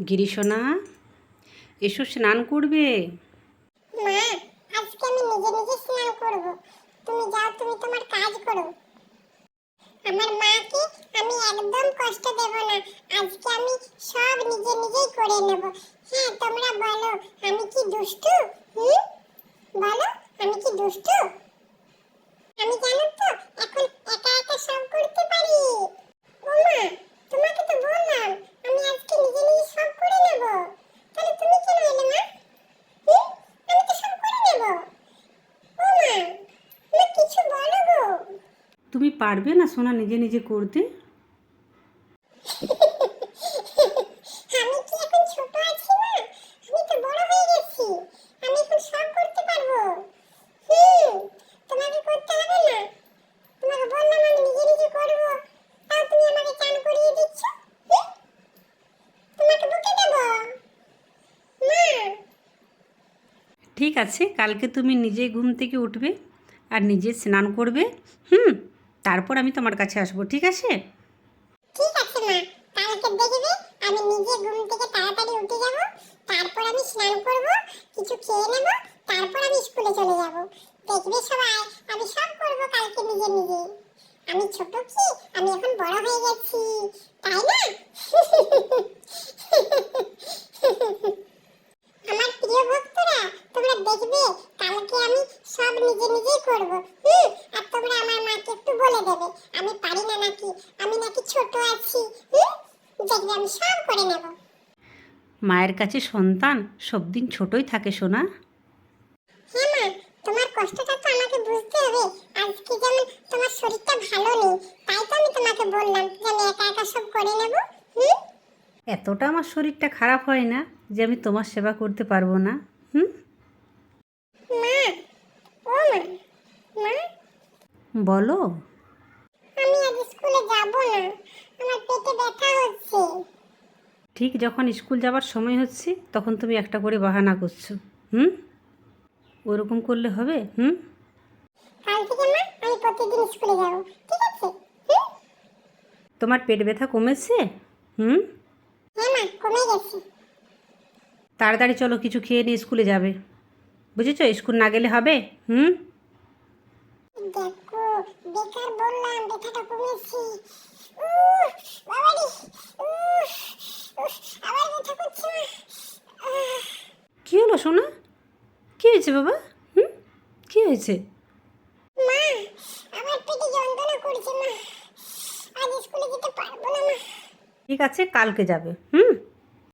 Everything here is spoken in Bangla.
গিরিশোনা, এসো স্নান করবে। মা, আজকে আমি নিজে নিজে স্নান করব। তুমি যাও, তুমি তোমার কাজ করো। আমার মাকে আমি একদম কষ্ট দেব না। আজকে আমি সব নিজে নিজেই করে নেব। হ্যাঁ তোমরা বলো, আমি কি দুষ্টু? হুম? বলো, আমি কি দুষ্টু আমি জানো তো এখন একা একা সব করতে পারি ও মা তোমাকে তো বললাম আমি আজকে নিজে নিজে সব করে নেব তাহলে তুমি কেন এলে মা হুম? আমি তো সব করে নেব ও মা মা কিছু বলো গো তুমি পারবে না সোনা নিজে নিজে করতে? আমি কি এখন ছোট আছি না আমি তো বড় হয়ে গেছি। আমি এখন সব করতে পারব। হুম তোমাকে করতে হবে না। তোমাকে বললাম আমি নিজে নিজে করব। তাও তুমি আমাকে চান করিয়ে দিচ্ছ? হুম? তোমাকে বকে দেব? মা! ঠিক আছে কালকে তুমি নিজে ঘুম থেকে উঠবে আর নিজে স্নান করবে। হুম তারপর আমি তোমার কাছে আসব, ঠিক আছে? ঠিক আছে মা। কালকে দেখবে, আমি নিজে ঘুম থেকে তাড়াতাড়ি উঠে যাব, তারপর আমি স্নান করব, কিছু খেয়ে নেব, তারপর আমি স্কুলে চলে যাব। দেখবে সবাই, আমি সব করব কালকে নিজে নিজে। আমি ছোট কি? আমি এখন বড় হয়ে গেছি, তাই না? আমার প্রিয় ভক্তরা, তোমরা দেখবে, কালকে আমি সব নিজে নিজেই করব, হুম? তোমরা আমার মাকে একটু বলে দেবে আমি পারি না নাকি? আমি নাকি ছোট আছি দেখবে আমি সব করে নেব। মায়ের কাছে সন্তান সব দিন ছোটই থাকে সোনা। হ্যাঁ মা তোমার কষ্টটা তো আমাকে বুঝতে হবে। আজকে যেমন তোমার শরীরটা ভালো নেই তাই তো আমি তোমাকে বললাম যে আমি একা একা সব করে নেব হুম? এতটা আমার শরীরটা খারাপ হয় না যে আমি তোমার সেবা করতে পারব না হুম মা ও মা মা বলো। আমি আজ স্কুলে যাব না। আমার পেটে ব্যথা হচ্ছে। ঠিক যখন স্কুল যাবার সময় হচ্ছে তখন তুমি একটা করে বাহানা করছ। হুম? ওরকম করলে হবে হুম? কাল থেকে মা আমি প্রতিদিন স্কুলে যাব। ঠিক আছে? তোমার পেট ব্যথা কমেছে? হুম? হ্যাঁ মা কমে গেছে। তাড়াতাড়ি চলো কিছু খেয়ে নিয়ে স্কুলে যাবে। বুঝেছ? স্কুল না গেলে হবে হুম? দেখো বেকার বললাম ব্যথাটা কমেছে। আবার ব্যথা করছে আহ, হলো সোনা? কী হয়েছে বাবা? হুম? কী হয়েছে? মা আমার পেটে যন্ত্রণা করছে মা। আজ স্কুলে যেতে পারব না মা। ঠিক আছে কালকে যাবে হুম?